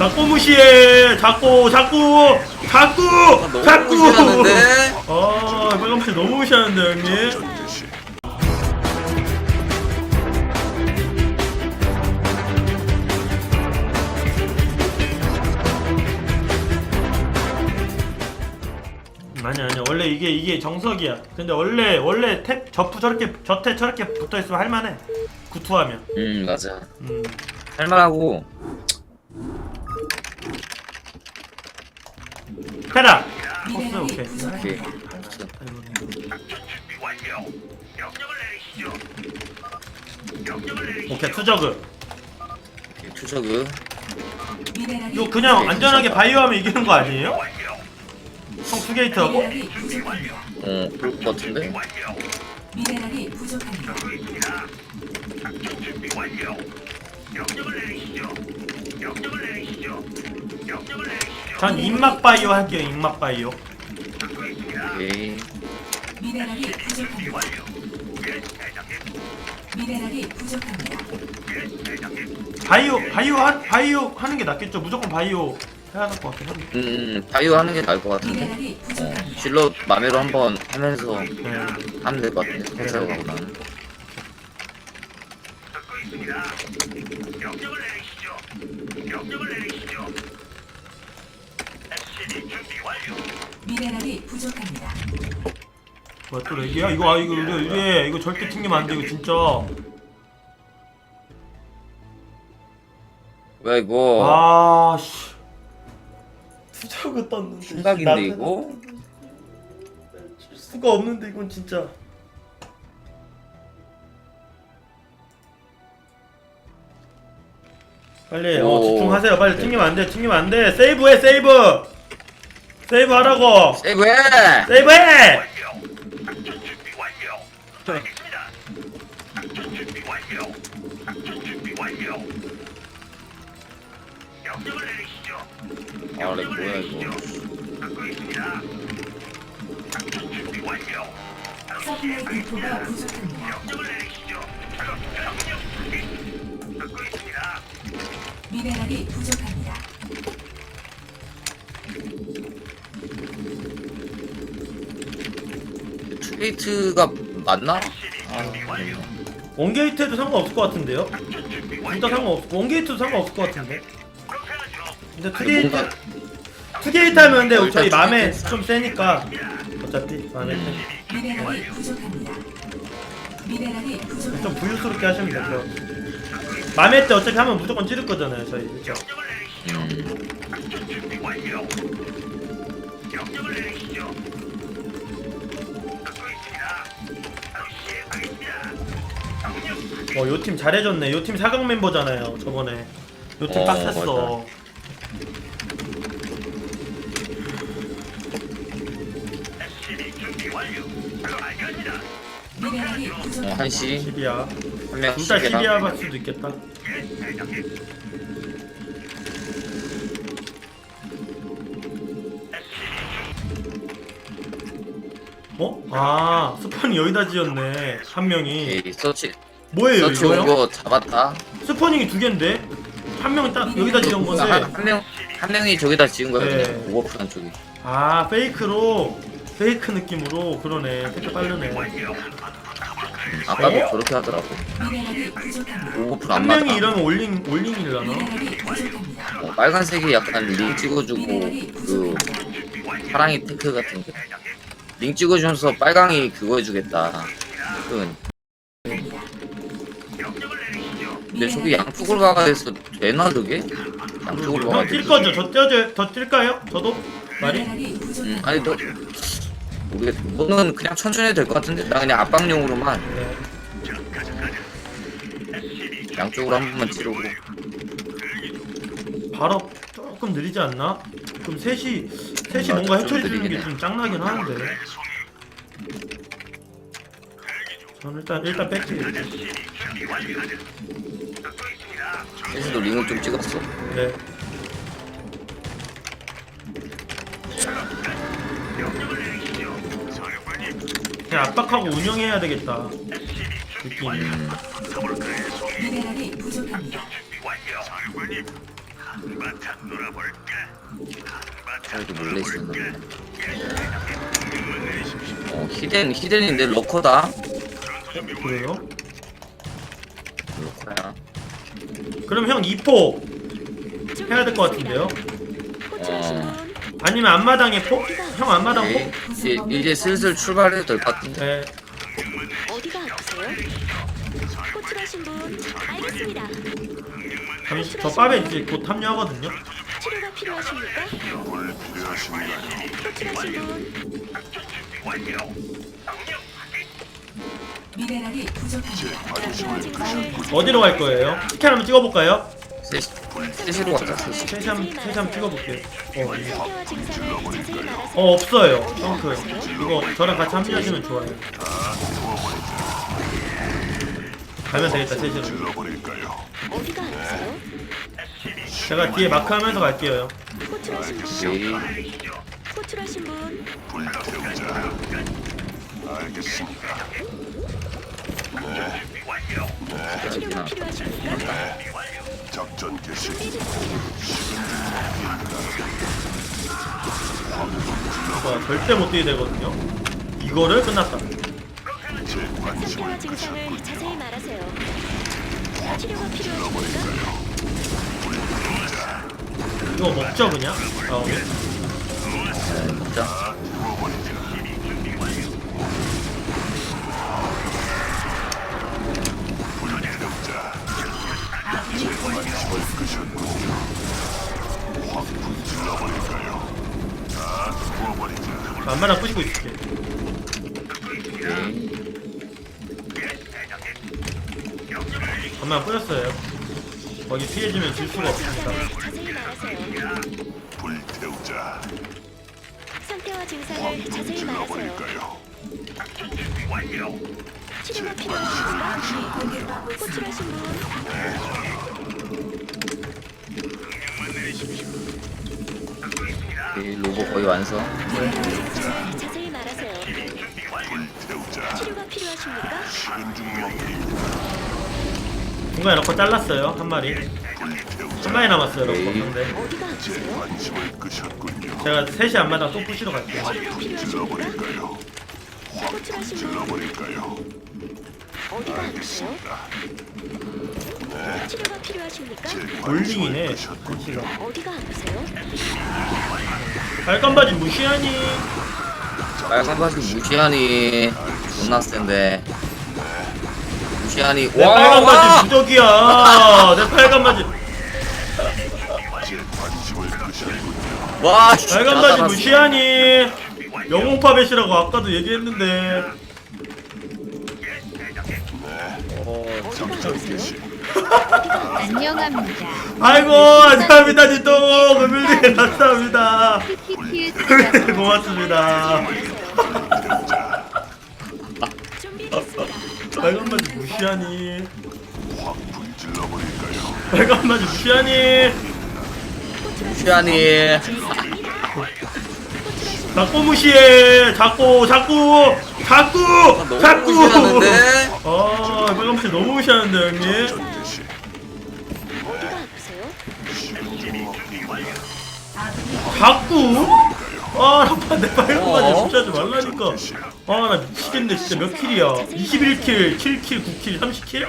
자꾸 무시해 자꾸 자꾸 자꾸 자꾸 무시하는데? 아 빨간무시 너무 무시하는데 형님. 아니 아니 원래 이게 이게 정석이야. 근데 원래 원래 탭 저프 저렇게 저태 저렇게 붙어있으면 할만해. 구투하면. 음 맞아. 음. 할만하고 테라. 포스 오케이. 오케이. 오케이 투저그. 오케이, 투저그. 이거 그냥 안전하게 바이오 하면 이기는 거 아니에요? 형 투게이트 하고? 미네랄이 부족합니다. 어 그럴 것 같은데 미네랄이 부족합니다. 전 입막 바이오 할게요 입막 바이오 오케이 미네랄이 부족합니다. 미네랄이 부족합니다. 바이오 바이오 하, 바이오 하는 게 낫겠죠 무조건 바이오 해야 될것 같긴 한데 음, 음 바이오 하는 게 나을 것 같은데 미네랄이 어 부족합니다. 실로 맘대로 한번 하면서 네. 하면 될 것 같은데 컨셉하고는 미네랄이 부족합니다. 뭐야 또 렉이야? 이거 아 이거 이거 이거, 이거 절대 튕기면 안돼 이거 진짜. 뭐야 이거? 아 씨. 투저그 떴는데 생각인데 나는 이거? 질 수가 없는데 이건 진짜. 빨리 어 오. 집중하세요. 빨리 튕기면 안돼 튕기면 안돼. 세이브해 세이브 세이브 하라고 세이브해 세이브해 아렉 뭐야 이거 서플라이 디포가 부족합니다. 미네랄이 부족합니다. 게이트가 맞나? 아. 원게이트에도 상관없을 것 같은데요? 둘다 상관없 원게이트도 상관없을 것 같은데 근데 투게이트 뭔가- 투게이트 하면 근데 저희 맘에 좀 세니까 어차피 맘에 미네랄이 부족합니다. 미네랄이 좀 부족합니다. 부유스럽게 하시면 돼요 맘에 때 어차피 하면 무조건 찌를 거잖아요 저희 그쵸? 음. 어, 요 팀 잘해줬네. 요 팀 사강 멤버잖아요. 저번에. 요 팀 어, 빡셌어. 미네랄이 어, 부족합니다. 한시 10이야. 한명 둘다 10이야 할 수도 있겠다. 어? 아, 스폰이 여기다 지었네. 한 명이. 오케이 서치 뭐예요, 서치 이거요? 온거 잡았다 스포닝이 두 개인데? 한 명이 딱 여기다 지은 건데. 한명 한 명이 저기다 지은 거야 네. 그냥 오버프한 쪽이 아, 페이크로. 페이크 느낌으로. 그러네. 페이크 빠르네. 아까도 어? 저렇게 하더라고 미네랄이 부족합니다. 오버풀 한안 맞아 명이 이러면 올링, 올링이려나? 미네랄이 부족합니다. 어, 빨간색이 약간 링 찍어주고 그. 파랑이 테크 같은 거 링 찍어주면서 빨강이 그거 해주겠다 그 근데 저기 양쪽으로 가가 돼서 되나 그게? 양쪽으로 가가 형뛸 돼서 거죠? 저 떼어줘, 더 뛸까요? 저도? 말이? 미네랄이 음. 아니 너 모르겠어 너는 그냥 천천히 해도 될 것 같은데 나 그냥 압박용으로만 네. 양쪽으로 한 번만 찌르고 바로 조금 느리지 않나? 그럼 셋이 셋이 맞아, 뭔가 좀 해처리 주는 게 해. 좀 짱나긴 하는데. 저는 일단 일단 뺄게요. 셋이도 링을 좀 찍었어 네. 그냥 압박하고 운영해야 되겠다. 느낌. 음, 미네랄이 부족합니다. 저기 몰래 있었는데. 어, 히덴, 히덴인데 러커다? 그래요? 러커야. 그럼 형 2포 해야 될 것 같은데요? 어, 아니면 앞마당에 포? 형 앞마당. 포? 이제, 이제 슬슬 출발해도 될 것 같은데. 네. 어디가 아프세요? 호출하신 분 알겠습니다. 잠시 저 빠베 이제 곧 합류하거든요. 치료가 필요하십니까? 호출하신 분 미네랄이 부족합니다. 증상을 어디로 갈 거예요? 스캔 한번 찍어볼까요? 셋, 셋으로 가자, 셋이. 셋이 한번 셋이 한번 찍어볼게요. 어, 이거. 상태와 증상을 자세히 말하세요. 어 없어요. 덩크. 이거 저랑 같이 합류하시면 좋아요. 가면 되겠다 셋이로. 어디가 아프세요? 제가 뒤에 마크하면서 갈게요. 호출하신 분 오케이. 호출하신 분 치료가 필요하십니까? 작전 개시 저 절대 못 뛰게 되거든요. 이거를 끝났다. 제 관심을 상태와 증상을 자세히 말하세요. 치료가 필요하십니까? 이거 먹죠 그냥. 아, 오케이. 네, 먹자. 안마랑 부시고 있을게. 안마랑 뿌렸어요. 거기 피해주면 질 수가 없습니다. 자세히 말하세요. 불태우자 상태와 증상을 자세히 말하세요. 버릴까요? 치료가 필요하십니까? 호출하신 분 오케이, 로보 거의 완성. 증상을 자세히 말하세요. 불태우자 치료가 필요하십니까? 중간에 넣고 잘랐어요 한 마리. 한 마리 남았어요 넣고. 근데 어디가 제 아프세요? 관심을 끄셨군요 제가 셋이 안마당 또 부시러 갈게요. 질러버릴까요? 호출하신 분 질러버릴까요? 어디가 아프세요? 치료가 필요하십니까? 볼링이네. 끄셨군요 씨가. 어디가 아프세요? 빨간 바지 무시하니. 빨간 바지 무시하니. 존나 센데. 무시하니. 내 와, 빨간 와! 바지 무적이야. 내 빨간 바지. 와, 씨, 빨간 다 바지. 무시하니. 영웅파벳이라고 아까도 얘기했는데. 아프세요? 안녕합니다. 아이고 감사합니다 니또 금일님 감사합니다. PPT 고맙습니다. 빨간 바지 무시하니. 확 불질러버릴까요? 빨간 바지 무시하니. 무시하니. 자꾸 무시해. 자꾸 자꾸 자꾸 너무 자꾸. 무시하는데? 아 빨간 바지 너무 무시하는데 형님. 자꾸? 아, 나내 빨간 어? 바지 무시하지 말라니까. 아, 나 미치겠네. 진짜 몇 킬이야? 21킬, 7킬, 9킬, 30킬?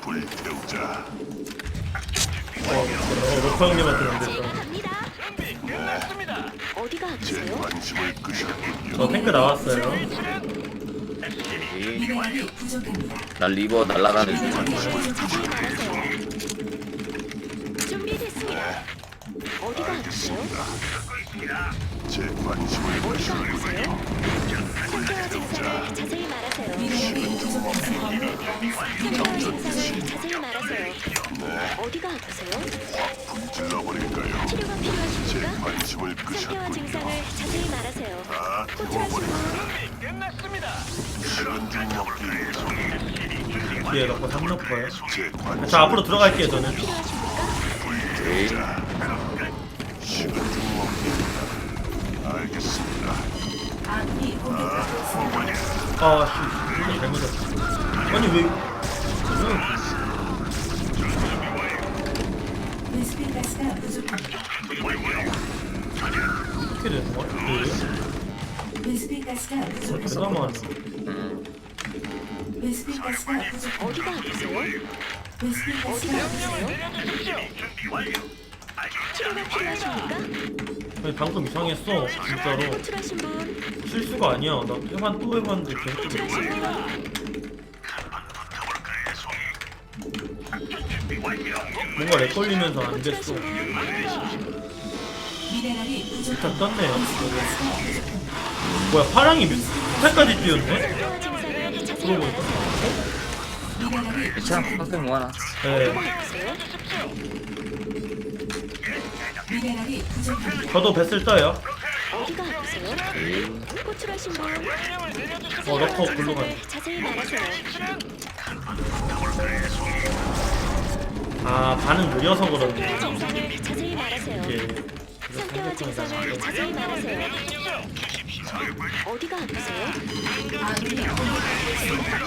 불태우자 어, 로커 형님한테 안 됐다. 어디가 제 아프세요? 저 탱크 나왔어요. 나 리버 날라가는 중. 자세히 말하세요. 준비됐습니다. 어디가 아프세요? 제 관심을 어디가 끄셨군요 아프세요? 상태와 증상을 자세히 말하세요. 미네랄이 부족합니다. 상태와 증상을 자세히 말하세요. 어디가 아프세요? 불질러버릴까요? 치료가 제 필요하십니까? 관심을 상태와 끄셨군요 증상을 자세히 말하세요. 다 호출하신 분 식은 죽 먹기 뒤에 넣고 3 넣고요. 제 관심 저 앞으로 들어갈게요, 저는. 필요하십니까? 아씨 아니 잘못했다 아니 왜 어떻게 되는 거야? 그, 인스피 가스가 거야? 어디가 아프세요? 인스피 가스가 부족합니다. 치료가 필요하십니까? 아니 방금 이상했어 진짜로 호출하신 분, 실수가 아니야 나 해만 또 해봤는데 계속 호출하신 분, 뭔가 렉 걸리면서 안 됐어 미네랄이 부족합니다. 일단 떴네요. 뭐야 파랑이 뛰었네? 자세히 그러고 말하세요. 미네랄이 괜찮아 방금 모아놨어 네? 미네랄이 부족합니다. 저도 뱃을 떠요 어디가 아프세요? 호출하신 분, 어 넣고 글로 가네 증상을 자세히 말하세요. 아 반응 느려서 그런데 증상을 자세히 말하세요. 이게 상태와 증상을 자세히 말하세요. 어디가 아프세요? 아군이 공격받고 있습니다.